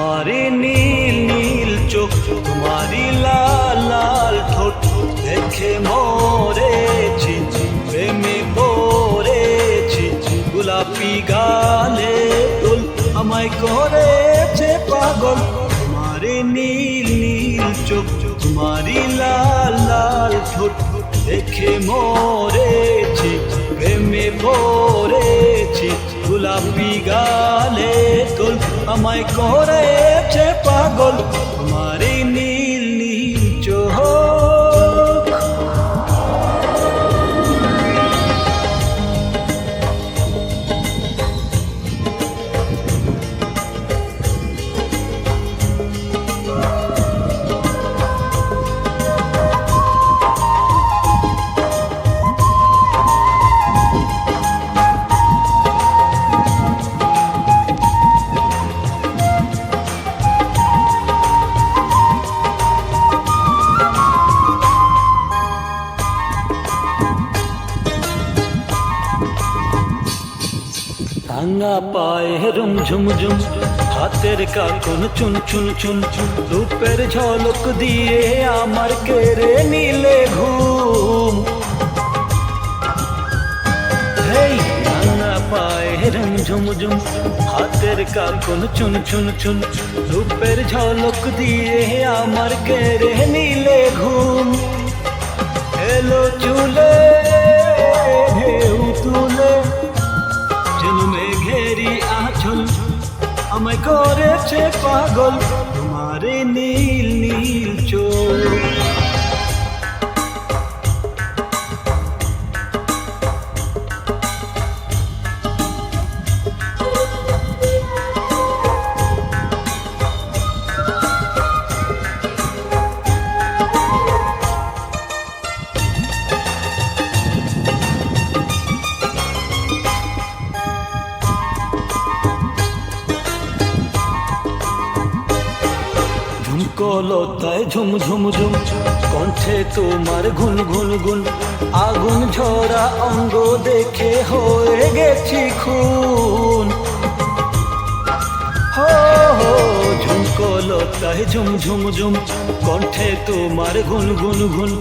তোমারি নীল নীল চোখ তোমারি লাল লাল ঠোঁট। দেখে মরেছি, প্রেমে পড়েছি। গোলাপি গালে তুল আমায় করেছে পাগল। তোমারি নীল নীল চোখ তোমারি লাল লাল ঠোঁট। দেখে মরেছি, প্রেমে পড়েছি। গোলাপি গালে তুল তোমারই ভাঙা পায়ে রুম ঝুম ঝুম, হাতের কাকুন চুন চুন চুন চুন রূপের ঝলক দিয়ে আমার কেড়ে নিলে ঘুম। হেই ঝুম ঝুম, হাতের কাকুন চুন চুন চুন, রূপের ঝলক দিয়ে আমার কেড়ে নিলে ঘুম। এলো চুলে আমায় করেছে পাগল। তোমার নীল নীল চোখ। ঝুমকলতায় ঝুম ঝুম কণ্ঠে তোমার ঘুন ঘুন ঘুন আগুন ঝরা অঙ্গ দেখে হয়ে গেছি খুন। হো হো ঝুমকলতায় ঝুম ঝুম ঝুম কণ্ঠে তোমার ঘুন ঘুন ঘুন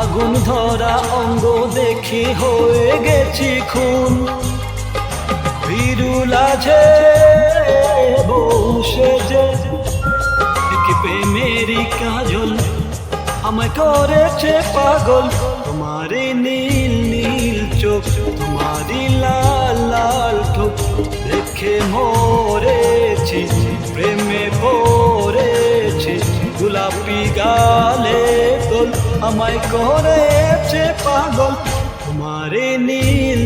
আগুন ধরা অঙ্গ দেখে হয়ে গেছি খুন। বিরুলাঝে বসে যে কি প্রেমেরই কাজল, আমায় করেছে পাগল। তোমারে নীল নীল চোখ, তোমারই লাল লাল ঠোক দেখে মরেছি, প্রেমে পড়েছি গোলাপি গালে তোল, আমায় করেছে পাগল। তোমারে নীল